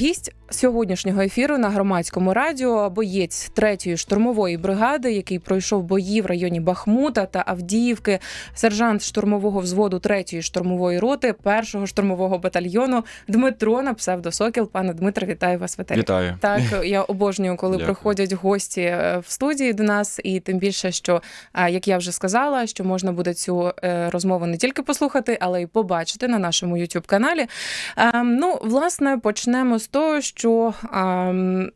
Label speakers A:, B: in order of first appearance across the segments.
A: Гість сьогоднішнього ефіру на громадському радіо боєць третьої штурмової бригади, який пройшов бої в районі Бахмута та Авдіївки, сержант штурмового взводу третьої штурмової роти першого штурмового батальйону Дмитро на псевдосокіл. Пане Дмитро, вітаю вас в етері.
B: Вітаю.
A: Так, я обожнюю, коли
B: Дякую.
A: приходять гості е, в студії до нас, і тим більше, що е, як я вже сказала, що можна буде цю е, розмову не тільки послухати, але й побачити на нашому youtube каналі. Ем, Ну, власне, почнемо з того, що ем,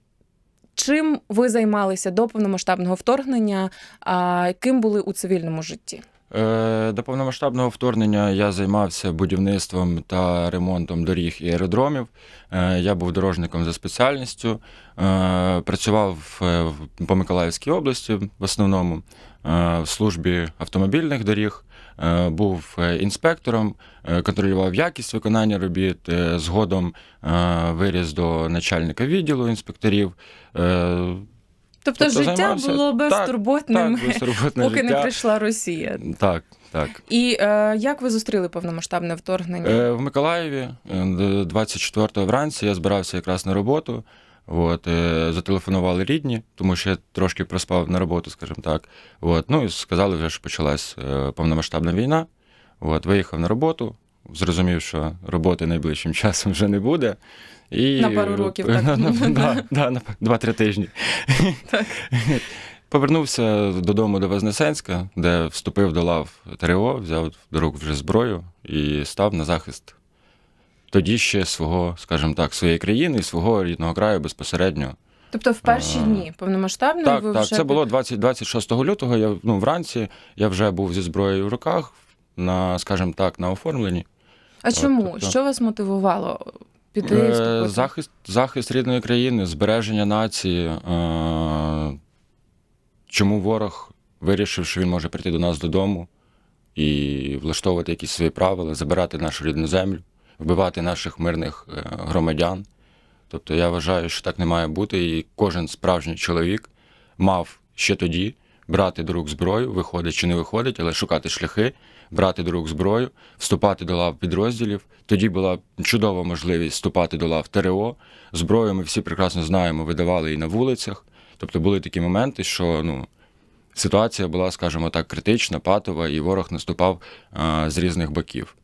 A: чим ви займалися до повномасштабного вторгнення, а ким були у цивільному житті?
B: Е, До повномасштабного вторгнення я займався будівництвом та ремонтом доріг і аеродромів. Е, Я був дорожником за спеціальністю, Е, працював е, в- по Миколаївській області в основному е, в службі автомобільних доріг. Е, Був е, інспектором, е, контролював якість виконання робіт. Згодом виріс до начальника відділу інспекторів.
A: Тобто,
B: Тобто
A: життя
B: займався-
A: було безтурботним,
B: Так, безтурботне
A: поки не прийшла Росія.
B: Так, так.
A: І е, як ви зустріли повномасштабне вторгнення?
B: Е, В Миколаєві е, 24-го вранці я збирався якраз на роботу. От, е, зателефонували рідні, тому що я трошки проспав на роботу, скажімо так. От, ну і сказали, вже що почалась е, повномасштабна війна. От, виїхав на роботу, зрозумів, що роботи найближчим часом вже не буде. І,
A: На пару років, так.
B: Да, да, на 2-3 тижні.
A: Так.
B: Повернувся додому до Вознесенська, де вступив до лав ТРО, взяв до рук вже зброю і став на захист тоді ще свого, скажімо так, своєї країни свого рідного краю безпосередньо.
A: Тобто, в перші
B: А,
A: дні повномасштабної
B: так,
A: ви
B: так,
A: вже
B: це було 20, 26 лютого. Я ну, вранці я вже був зі зброєю в руках, на, скажімо так, на оформленні.
A: А чому?
B: тобто-
A: Що вас мотивувало піти
B: Е, захист, захист рідної країни, збереження нації. Е, чому ворог вирішив, що він може прийти до нас додому і влаштовувати якісь свої правила, забирати нашу рідну землю, вбивати наших мирних е, громадян. Тобто я вважаю, що так не має бути, і кожен справжній чоловік мав ще тоді брати до рук зброю, виходить чи не виходить, але шукати шляхи, брати до рук зброю, вступати до лав підрозділів. Тоді була чудова можливість вступати до лав ТРО. Зброю ми всі прекрасно знаємо, видавали і на вулицях. Тобто були такі моменти, що ну, ситуація була, скажімо так, критична, патова, і ворог наступав а, з різних боків.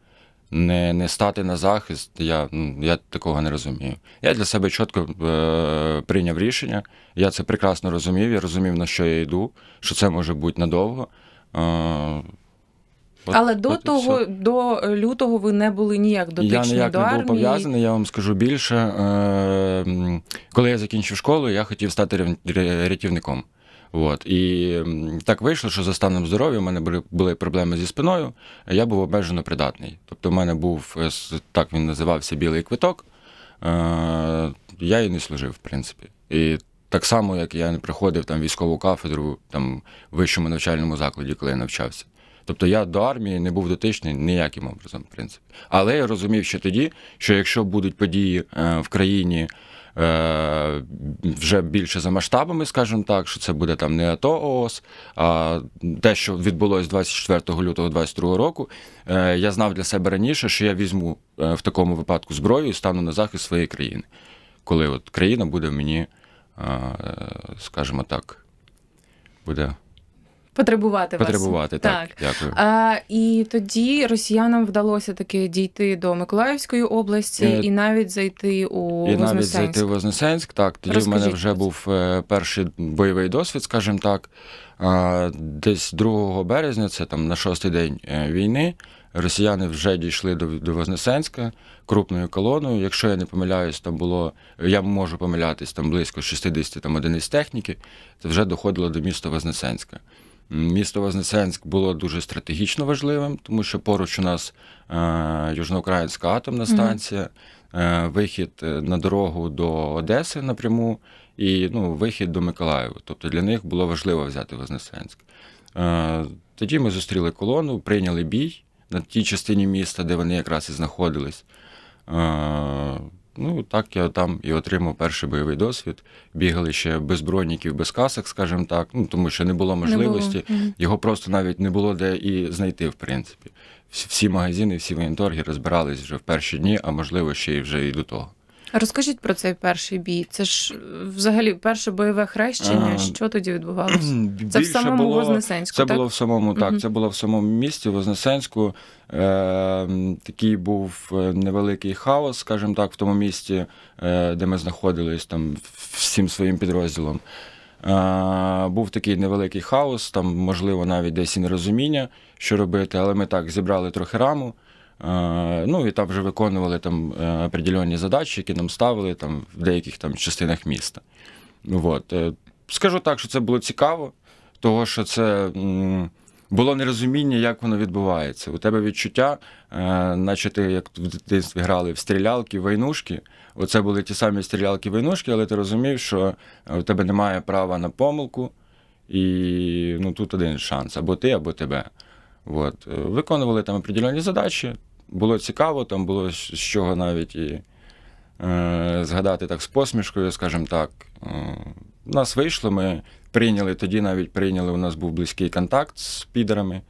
B: Не, не стати на захист, я, ну, я такого не розумію. Я для себе чітко е, прийняв рішення. Я це прекрасно розумів. Я розумів, на що я йду, що це може бути надовго. Е, от-
A: Але до
B: от
A: того,
B: все.
A: до лютого ви не були ніяк дотичні
B: Я ніяк
A: до
B: не
A: армії.
B: був пов'язаний, я вам скажу більше. Е, коли я закінчив школу, я хотів стати ря- ря- рятівником. От. І так вийшло, що за станом здоров'я в мене були, були проблеми зі спиною, я був обмежено придатний. Тобто, в мене був е, так він називався білий квиток. Е, я і не служив, в принципі. І так само, як я не приходив там військову кафедру там, в вищому навчальному закладі, коли я навчався. Тобто я до армії не був дотичний ніяким образом, в принципі. Але я розумів ще тоді, що якщо будуть події е, в країні вже більше за масштабами, скажімо так, що це буде там не АТО ООС, а те, що відбулось 24 лютого 2022 року, е, я знав для себе раніше, що я візьму е, в такому випадку зброю і стану на захист своєї країни, коли от країна буде мені, е, скажімо так, буде
A: Потребувати,
B: потребувати.
A: вас.
B: Так, дякую.
A: А, і тоді росіянам вдалося таки дійти до Миколаївської області
B: Е,
A: і навіть зайти у
B: І навіть зайти в Вознесенськ, так. Тоді в мене вже був е, перший бойовий досвід, скажімо так. А, Десь 2 березня, це там на шостий день е, війни, росіяни вже дійшли до, до Вознесенська крупною колоною. Якщо я не помиляюсь, там було, я можу помилятись, там близько 60 там, одиниць техніки, це вже доходило до міста Вознесенська. Місто Вознесенськ було дуже стратегічно важливим, тому що поруч у нас е, Южноукраїнська атомна станція, е, вихід е, на дорогу до Одеси напряму і ну, вихід до Миколаєва. Тобто для них було важливо взяти Вознесенськ. Е, Тоді ми зустріли колону, прийняли бій на тій частині міста, де вони якраз і знаходились. Ну, так я там і отримав перший бойовий досвід. Бігали ще без броніків, без касок, скажімо так, ну тому що не було можливості.
A: Не було.
B: Його просто навіть не було де і знайти, в принципі. Всі, всі магазини, всі воєнторги розбирались вже в перші дні, а можливо, ще й вже і до того.
A: Розкажіть про цей перший бій. Це ж е, взагалі перше бойове хрещення.
B: А,
A: Що тоді відбувалося? Це в самому
B: було-
A: Вознесенську,
B: Це
A: так?
B: було в самому так.
A: Мгм.
B: Це було в самому місті Вознесенську. Е, такий був е, невеликий хаос, скажімо так, в тому місті, е, де ми знаходились там всім своїм підрозділом. Е, був такий невеликий хаос, там, можливо, навіть десь і нерозуміння, що робити, але ми так зібрали трохи раму. Е, ну і там вже виконували там е, определенні задачі, які нам ставили там в деяких там частинах міста. От. Е, Скажу так, що це було цікаво, того що це було нерозуміння, як воно відбувається. У тебе відчуття, наче ти як в дитинстві грали в стрілялки, войнушки. Оце були ті самі стрілялки войнушки, але ти розумів, що у тебе немає права на помилку, і ну, тут один шанс: або ти, або тебе. От. Е, Виконували там определенні задачі. Було цікаво, там було з чого навіть і е, згадати так з посмішкою, скажімо так. Е, у нас вийшло, ми прийняли, тоді навіть прийняли, у нас був близький контакт з підерами.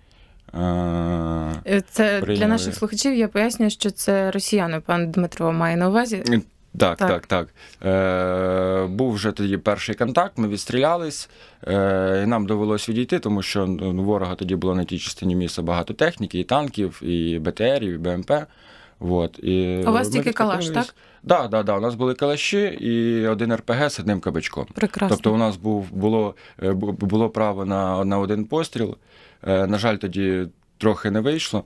B: Е,
A: Це для наших слухачів. Я пояснюю, що це росіяни, пан Дмитро має на увазі.
B: Так,
A: Так.
B: так, так. Е, був вже тоді перший контакт, ми відстрілялись, е, і нам довелось відійти, тому що ну, ворога тоді було на тій частині міста багато техніки, і танків, і БТРів, і БМП. От, і
A: У вас тільки калаш,
B: відкатились.
A: так?
B: Так, да, да, у нас були калаші і один РПГ з одним кабачком.
A: Прекрасно.
B: Тобто у нас був, було, е, було право на, на один постріл. Е, На жаль, тоді трохи не вийшло.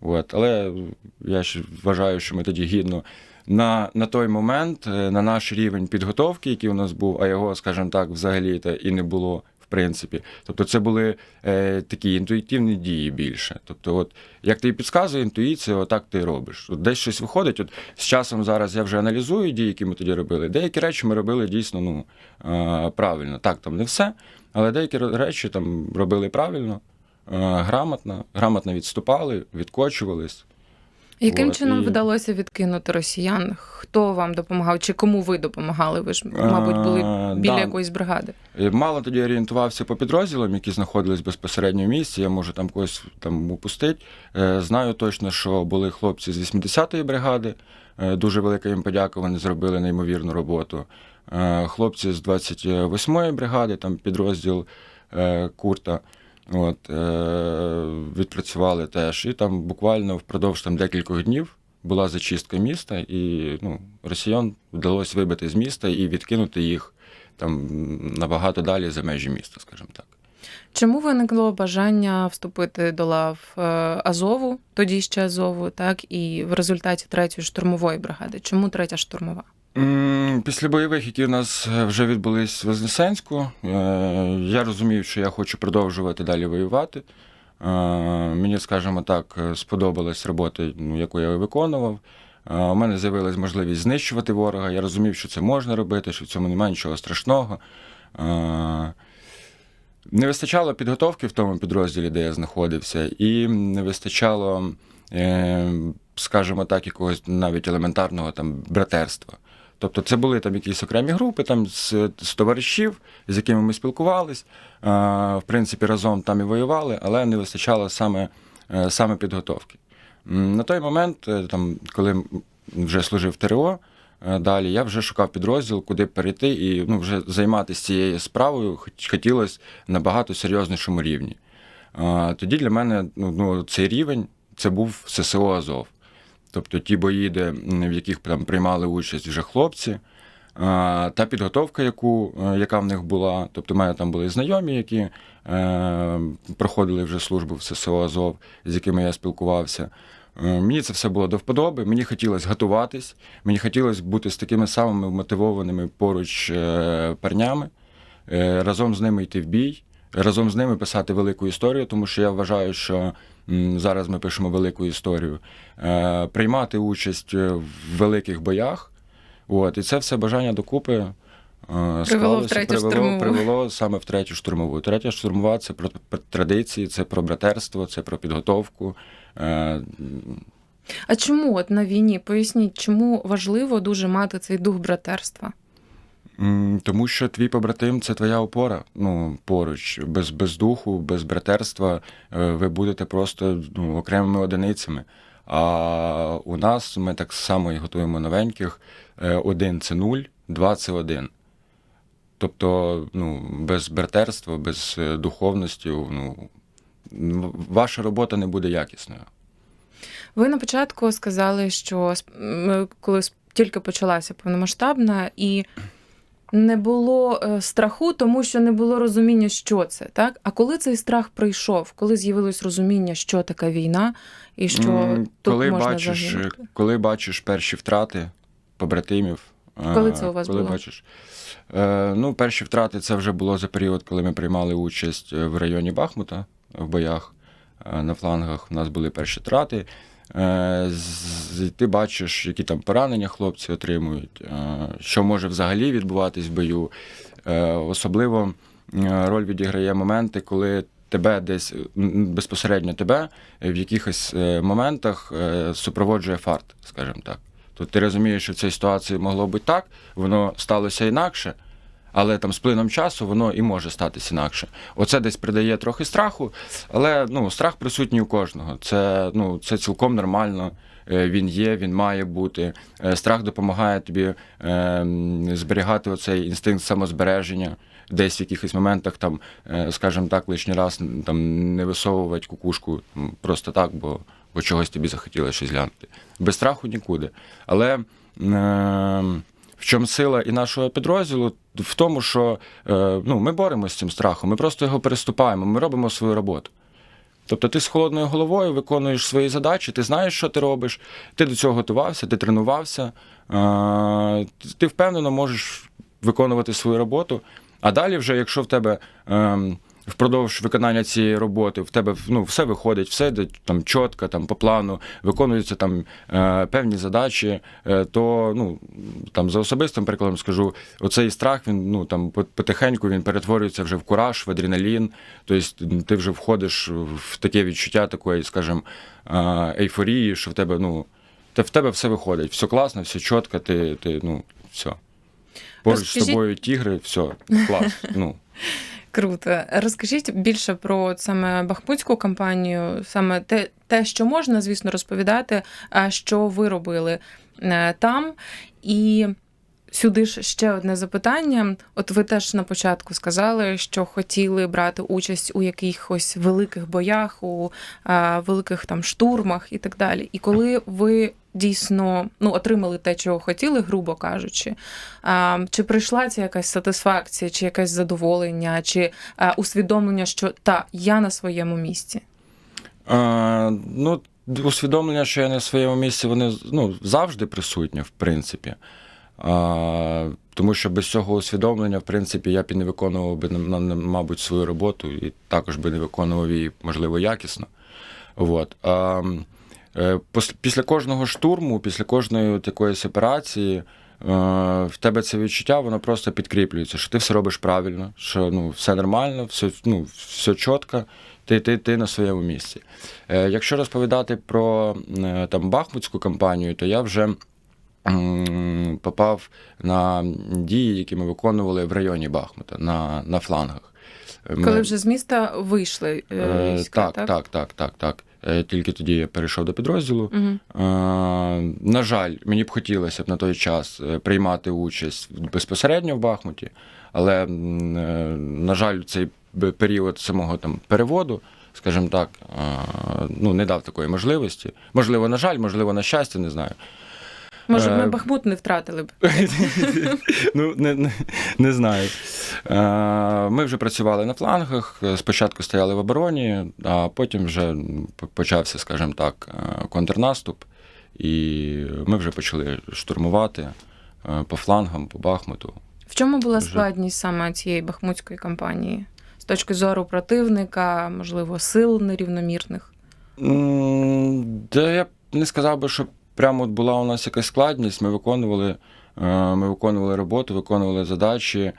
B: От, але я ж вважаю, що ми тоді гідно на, на той момент, е, на наш рівень підготовки, який у нас був, а його, скажімо так, взагалі та і не було. В принципі, тобто це були е, такі інтуїтивні дії більше. Тобто, от як ти підказує інтуїція, отак ти робиш. От десь щось виходить. От з часом зараз я вже аналізую дії, які ми тоді робили. Деякі речі ми робили дійсно ну, е, правильно. Так, там не все, але деякі речі там робили правильно, е, грамотно, грамотно відступали, відкочувались.
A: Яким
B: От,
A: чином
B: і-
A: вдалося відкинути росіян? Хто вам допомагав? Чи кому ви допомагали? Ви ж, мабуть, були біля
B: да.
A: якоїсь бригади.
B: Е, Мало тоді орієнтувався по підрозділам, які знаходились безпосередньо в місті. Я можу там когось там упустити. Е, Знаю точно, що були хлопці з 80-ї бригади. Е, Дуже велика їм подяка, вони зробили неймовірну роботу. Хлопці з 28-ї бригади, там підрозділ Курта. От, е, відпрацювали теж. І там буквально впродовж там, декількох днів була зачистка міста, і ну, росіян вдалося вибити з міста і відкинути їх там набагато далі за межі міста, скажімо так.
A: Чому виникло бажання вступити до лав е, Азову, тоді ще Азову, так і в результаті третьої штурмової бригади? Чому третя штурмова?
B: Після бойових, які в нас е, вже відбулись в Вознесенську, е, я розумів, що я хочу продовжувати далі воювати. Е, Мені, скажімо так, сподобалась робота, ну, яку я виконував. У мене з'явилась можливість знищувати ворога. Я розумів, що це можна робити, що в цьому немає нічого страшного. Не вистачало підготовки в тому підрозділі, де я знаходився, і не вистачало, скажімо так, якогось навіть елементарного там братерства. Тобто це були там якісь окремі групи там з, з товаришів, з якими ми спілкувались. е, В принципі, разом там і воювали, але не вистачало саме, е, саме підготовки. На той момент, е, там, коли вже служив ТРО, е, далі я вже шукав підрозділ, куди перейти, і ну, вже займатися цією справою хотілося на багато серйознішому рівні. Тоді для мене ну, ну, цей рівень це був ССО Азов. Тобто ті бої, де, в яких там приймали участь вже хлопці, та підготовка, яку, е, яка в них була. Тобто, в мене там були знайомі, які е, проходили вже службу в ССО Азов, з якими я спілкувався. Е, Мені це все було до вподоби. Мені хотілося готуватись, мені хотілося бути з такими самими мотивованими поруч парнями, разом з ними йти в бій, разом з ними писати велику історію, тому що я вважаю, що зараз ми пишемо велику історію, е, приймати участь е, в великих боях. От, і це все бажання докупи. е, склалося,
A: третю
B: привело,
A: штурмову.
B: привело саме в третю штурмову. Третя штурмова це про, традиції, це про братерство, це про підготовку.
A: А чому от на війні? Поясніть, чому важливо дуже мати цей дух братерства?
B: Тому що твій побратим це твоя опора. Ну, поруч. Без, без духу, без братерства е, ви будете просто ну, окремими одиницями. А у нас ми так само і готуємо новеньких. Е, Один це 0, два це 1. Тобто, ну, без братерства, без е, духовності, ну, ваша робота не буде якісною.
A: Ви на початку сказали, що коли тільки почалася повномасштабна і не було е, страху, тому що не було розуміння, що це, так? А коли цей страх прийшов, коли з'явилось розуміння, що таке війна, і що
B: М,
A: тут
B: коли
A: можна
B: бачиш,
A: загинути?
B: коли бачиш перші втрати побратимів. е,
A: Коли це у вас
B: коли
A: було?
B: Бачиш, е, ну, перші втрати це вже було за період, коли ми приймали участь е, в районі Бахмута в боях е, на флангах. У нас були перші втрати. Е, ти бачиш, які там поранення хлопці отримують, е, що може взагалі відбуватись в бою. Е, Особливо роль відіграє моменти, коли тебе десь безпосередньо тебе в якихось моментах супроводжує фарт, скажімо так. Тобто ти розумієш, що в цій ситуації могло бути так, воно сталося інакше, але там з плином часу воно і може статися інакше. Оце десь придає трохи страху, але ну, страх присутній у кожного. Це, ну, це цілком нормально. Е, Він є, він має бути. Е, Страх допомагає тобі е, зберігати оцей інстинкт самозбереження. Десь в якихось моментах, там, е, скажімо так, лишній раз там, не висовувати кукушку просто так, бо, бо чогось тобі захотілося щось глянути. Без страху нікуди. Але е, в чому сила і нашого підрозділу? В тому, що е, ну, ми боремося з цим страхом, ми просто його переступаємо, ми робимо свою роботу. Тобто ти з холодною головою виконуєш свої задачі, ти знаєш, що ти робиш, ти до цього готувався, ти тренувався, е, ти впевнено можеш виконувати свою роботу. А далі, вже, якщо в тебе ем, впродовж виконання цієї роботи в тебе ну, все виходить, все йде там чітко, там по плану, виконуються там е, певні задачі, е, то ну там за особистим прикладом скажу, оцей страх він ну там потихеньку він перетворюється вже в кураж, в адреналін. Тобто ти вже входиш в таке відчуття такої, скажімо, е, ейфорії, що в тебе ну. Та в тебе все виходить, все класно, все чітко, ти, ти ну, все. Поруч з тобою тігри, все, клас. Ну.
A: Круто. Розкажіть більше про саме Бахмутську кампанію, саме те, те, що можна, звісно, розповідати, що ви робили е, там. І сюди ж ще одне запитання. От ви теж на початку сказали, що хотіли брати участь у якихось великих боях, у великих там штурмах і так далі. І коли ви дійсно ну, отримали те, чого хотіли, грубо кажучи, а, чи прийшла ця якась сатисфакція, чи якесь задоволення, чи а, усвідомлення, що та я на своєму місці?
B: А, ну, усвідомлення, що я в своєму місці, вони ну, завжди присутні, в принципі. А, тому що без цього усвідомлення, в принципі, я б і не виконував би, на- на- мабуть, свою роботу і також би не виконував її, можливо, якісно. От. А, після кожного штурму, після кожної от якоїсь операції, е, в тебе це відчуття, воно просто підкріплюється, що ти все робиш правильно, що ну, все нормально, все, ну, все чітко, ти, ти, ти на своєму місці. Е, Якщо розповідати про е, там, Бахмутську кампанію, то я вже попав на дії, які ми виконували в районі Бахмута, на, на флангах. Ми-
A: Коли вже з міста вийшли е,
B: Е,
A: війська,
B: так, так, так, так, так. Е, Тільки тоді я перейшов до підрозділу.
A: Угу.
B: Е, На жаль, мені б хотілося б на той час е, приймати участь безпосередньо в Бахмуті, але, е, на жаль, цей період самого там переводу, скажімо так, е, ну, не дав такої можливості. Можливо, на жаль, можливо, на щастя, не знаю.
A: Може, б ми
B: Е,
A: Бахмут не втратили б.
B: ну, не, не, не знаю. Е, Ми вже працювали на флангах, спочатку стояли в обороні, а потім вже почався, скажімо так, е, контрнаступ, і ми вже почали штурмувати по флангам, по Бахмуту.
A: В чому була складність саме цієї бахмутської кампанії? З точки зору противника, можливо, сил нерівномірних?
B: Да я б не сказав би, що прямо от була у нас якась складність. Ми виконували, е, ми виконували роботу, виконували задачі.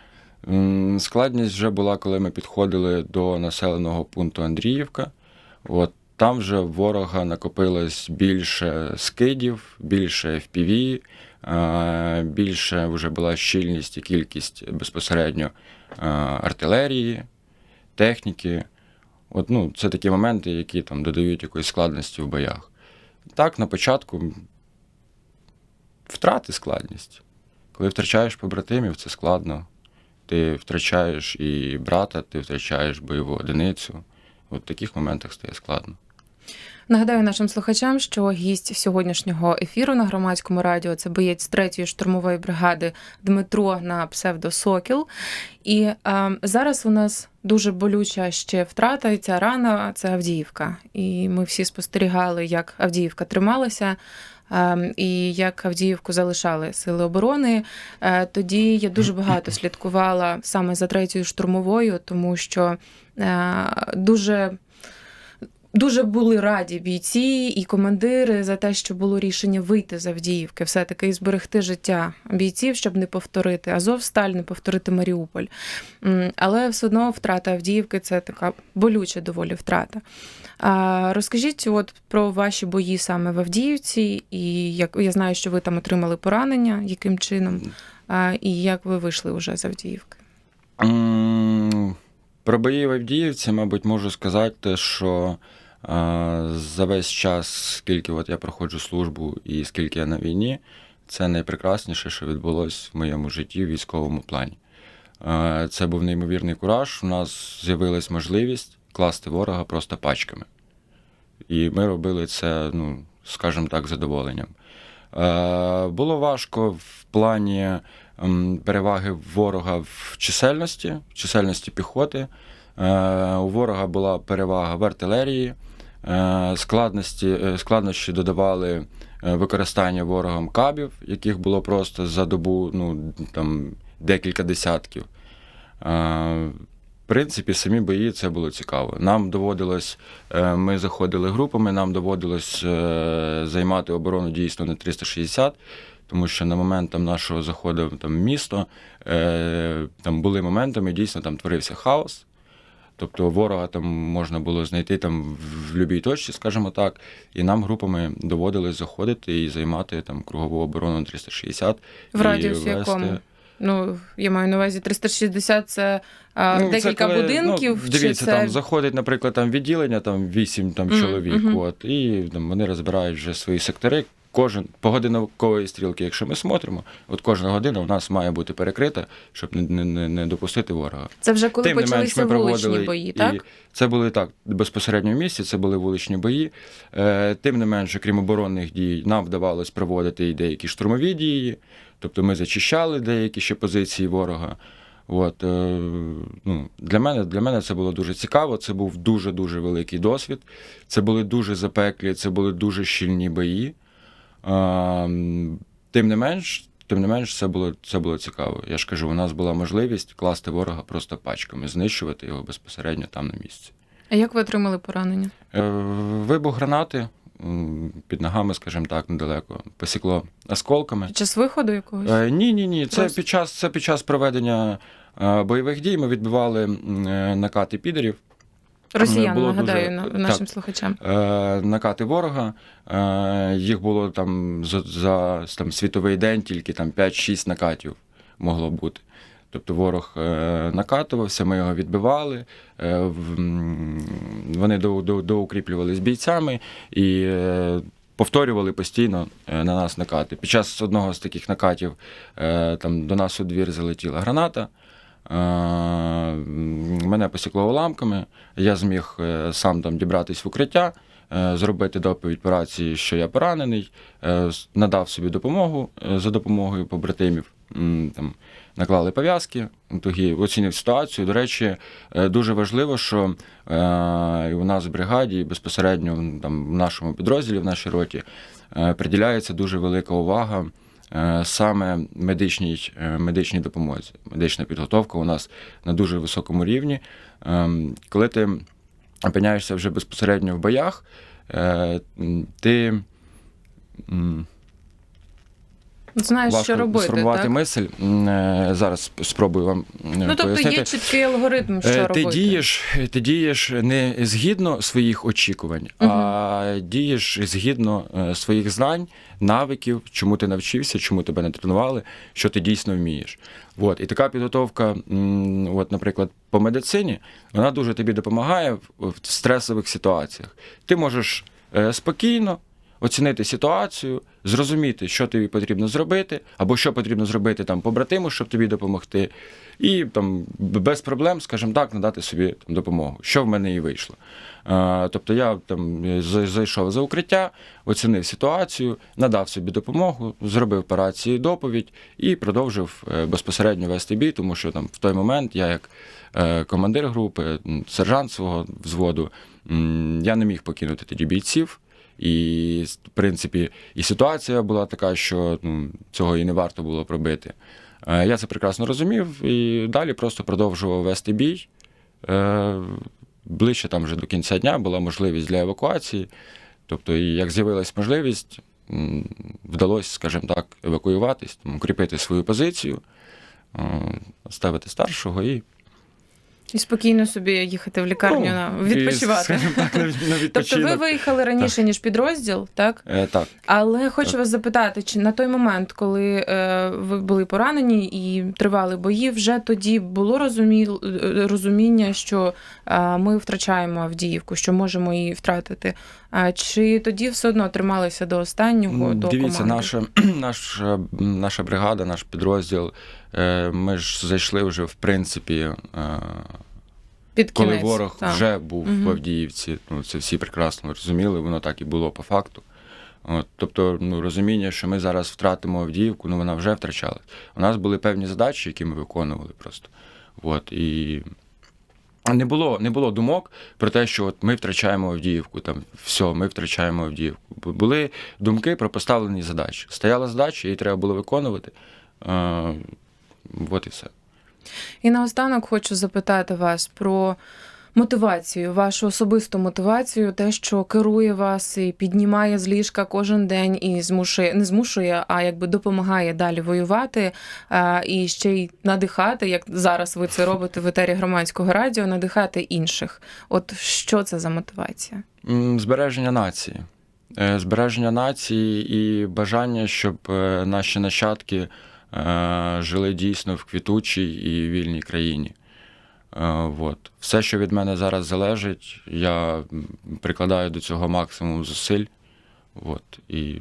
B: Складність вже була, коли ми підходили до населеного пункту Андріївка. От там вже ворога накопилось більше скидів, більше FPV, е, більше вже була щільність і кількість безпосередньо е, артилерії, техніки. От, ну, це такі моменти, які там додають якоїсь складності в боях. Так, на початку втрати складність. Коли втрачаєш побратимів, це складно. Ти втрачаєш і брата, ти втрачаєш бойову одиницю. От в таких моментах стає складно.
A: Нагадаю нашим слухачам, що гість сьогоднішнього ефіру на громадському радіо це боєць третьої штурмової бригади Дмитро на псевдо Сокіл. І е, зараз у нас дуже болюча ще втрата, і ця рана це Авдіївка. І ми всі спостерігали, як Авдіївка трималася. е, І як Авдіївку залишали сили оборони, Е, тоді я дуже багато слідкувала саме за третьою штурмовою, тому що е, дуже Дуже були раді бійці і командири за те, що було рішення вийти з Авдіївки, все-таки і зберегти життя бійців, щоб не повторити Азовсталь, не повторити Маріуполь. Але все одно втрата Авдіївки це така болюча доволі втрата. Розкажіть от про ваші бої саме в Авдіївці, і як я знаю, що ви там отримали поранення, яким чином, і як ви вийшли вже з Авдіївки.
B: Про бої в Авдіївці, мабуть, можу сказати, що за весь час, скільки от я проходжу службу і скільки я на війні, це найпрекрасніше, що відбулося в моєму житті в військовому плані. Це був неймовірний кураж. У нас з'явилась можливість класти ворога просто пачками. І ми робили це, ну, скажімо так, задоволенням. Було важко в плані переваги ворога в чисельності, в чисельності піхоти. У ворога була перевага в артилерії. Е, Складності, е, складнощі додавали е, використання ворогом кабів, яких було просто за добу ну, там, декілька десятків. В принципі, самі бої це було цікаво. Нам доводилось, ми заходили групами, нам доводилось займати оборону дійсно на 360, тому що на момент там, нашого заходу в місто там були моментами, дійсно там творився хаос. Тобто ворога там можна було знайти там в будь-якій точці, скажімо так, і нам групами доводилось заходити і займати там кругову оборону на 360.
A: В радіусі
B: вести-
A: якому? Ну, я маю на увазі 360 це а,
B: Ну, це
A: декілька
B: коли,
A: будинків.
B: Ну,
A: чи
B: дивіться,
A: це...
B: там заходить, наприклад, там відділення, там вісім там, чоловік,
A: мгм.
B: от, і там, вони розбирають вже свої сектори. Кожен по годинникової стрілки, якщо ми смотримо, от кожна година в нас має бути перекрита, щоб не, не, не- не допустити ворога.
A: Це вже коли
B: Тим не менш,
A: почалися
B: ми
A: вуличні бої,
B: і
A: так?
B: Це були так безпосередньо в місті, це були вуличні бої. Е, тим не менше, крім оборонних дій, нам вдавалось проводити і деякі штурмові дії. Тобто ми зачищали деякі ще позиції ворога. От, е, ну, для, мене, для мене це було дуже цікаво. Це був дуже-дуже великий досвід. Це були дуже запеклі, це були дуже щільні бої. Е, м, тим не менш, тим не менш, це було, це було цікаво. Я ж кажу, у нас була можливість класти ворога просто пачками, знищувати його безпосередньо там на місці.
A: А як ви отримали поранення?
B: Е, Вибух гранати під ногами, скажімо так, недалеко. Посікло осколками.
A: Під час виходу якогось?
B: Е, Ні, ні, ні. Це
A: Просто-
B: під час, це під час проведення е, бойових дій. Ми відбивали накати підерів.
A: Росіян,
B: було
A: нагадаю,
B: дуже-
A: на-
B: так.
A: нашим слухачам.
B: Е, накати ворога. Е, їх було там за, за там, світовий день тільки там 5-6 накатів могло бути. Тобто ворог е, накатувався, ми його відбивали, е, вони до, до, доукріплювали з бійцями і е, повторювали постійно на нас накати. Під час одного з таких накатів там, до нас у двір залетіла граната. Е, Мене посікло уламками, я зміг е, сам там дібратись в укриття, е, зробити доповідь по рації, що я поранений, надав собі допомогу за допомогою побратимів. Там, наклали пов'язки, тугі, оцінив ситуацію. До речі, дуже важливо, що і у нас в бригаді, безпосередньо там, в нашому підрозділі, в нашій роті, приділяється дуже велика увага саме медичній, е, медичній допомозі. Медична підготовка у нас на дуже високому рівні. Ем, Коли ти опиняєшся вже безпосередньо в боях, е, ти. М,
A: Знаєш, що робити,
B: сформувати
A: так?
B: мисль. Е, Зараз спробую вам е,
A: Ну, тобто
B: пояснити.
A: є чіткий алгоритм, що
B: Е,
A: робити.
B: Ти дієш, ти дієш не згідно своїх очікувань, а дієш згідно своїх знань, навиків, чому ти навчився, чому тебе не тренували, що ти дійсно вмієш. От. І така підготовка, от, наприклад, по медицині, вона дуже тобі допомагає в, стресових ситуаціях. Ти можеш спокійно. Оцінити ситуацію, зрозуміти, що тобі потрібно зробити, або що потрібно зробити там побратиму, щоб тобі допомогти, і там без проблем, скажімо так, надати собі там, допомогу, що в мене і вийшло. Е, тобто я там зайшов за укриття, оцінив ситуацію, надав собі допомогу, зробив по рації доповідь і продовжив е, безпосередньо вести бій, тому що там в той момент я як е, командир групи, сержант свого взводу, я не міг покинути тоді бійців. І, в принципі, і ситуація була така, що ну, цього і не варто було пробити. Е, Я це прекрасно розумів і далі просто продовжував вести бій. Е, Ближче там вже до кінця дня була можливість для евакуації. Тобто, як з'явилась можливість, вдалося, скажімо так, евакуюватись, укріпити свою позицію, е, ставити старшого і
A: І спокійно собі їхати в лікарню
B: Ну,
A: на відпочивати.
B: І, так, на,
A: Тобто ви виїхали раніше, ніж підрозділ, так?
B: Е, так.
A: Але хочу
B: Так.
A: вас запитати, чи на той момент, коли е, ви були поранені і тривали бої, вже тоді було розумі... е, розуміння, що е, ми втрачаємо Авдіївку, що можемо її втратити? А чи тоді все одно трималися до останнього? До
B: Дивіться,
A: команди?
B: наша, наша, наша бригада, наш підрозділ. е, Ми ж зайшли вже, в принципі, е,
A: Під
B: коли ворог
A: так.
B: вже був
A: Мгм.
B: в Авдіївці. Ну, це всі прекрасно розуміли, воно так і було по факту. От, тобто, ну, розуміння, що ми зараз втратимо Авдіївку, ну вона вже втрачалась. У нас були певні задачі, які ми виконували просто. От, і не було, не було думок про те, що от ми втрачаємо Авдіївку, там все, ми втрачаємо Авдіївку. Були думки про поставлені задачі. Стояла задача, її треба було виконувати. Е, от і все.
A: І наостанок хочу запитати вас про мотивацію, вашу особисту мотивацію, те, що керує вас і піднімає з ліжка кожен день і змушує, не змушує, а якби допомагає далі воювати а, і ще й надихати, як зараз ви це робите в етері громадського радіо, надихати інших. От що це за мотивація?
B: Збереження нації. Е, Збереження нації і бажання, щоб е, наші нащадки е, жили дійсно в квітучій і вільній країні. Е, Вот. Все, що від мене зараз залежить, я прикладаю до цього максимум зусиль. От. І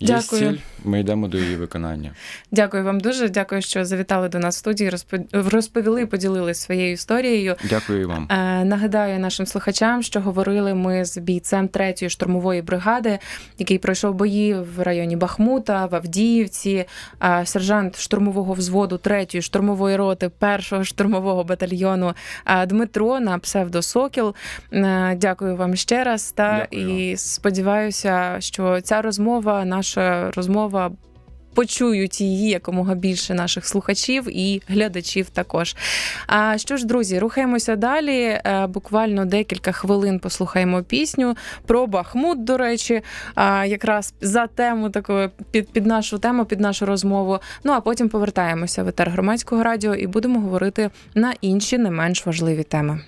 B: є
A: Дякую.
B: ціль, ми йдемо до її виконання.
A: Дякую вам дуже. Дякую, що завітали до нас в студії, розпо- розповіли, поділились своєю історією.
B: Дякую вам.
A: Е, Нагадаю нашим слухачам, що говорили ми з бійцем 3-ї штурмової бригади, який пройшов бої в районі Бахмута, в Авдіївці, е, сержант штурмового взводу 3-ї штурмової роти 1-го штурмового батальйону е, Дмитро на псевдо Сокіл. Е, Дякую вам ще раз. Та
B: Дякую
A: і сподіваюся, що ця розмова, наша розмова. Почують її якомога більше наших слухачів і глядачів також. А що ж, друзі, рухаємося далі. Е, Буквально декілька хвилин послухаємо пісню про Бахмут. До речі, якраз за тему такою під, під нашу тему, під нашу розмову. Ну а потім повертаємося в етер громадського радіо і будемо говорити на інші не менш важливі теми.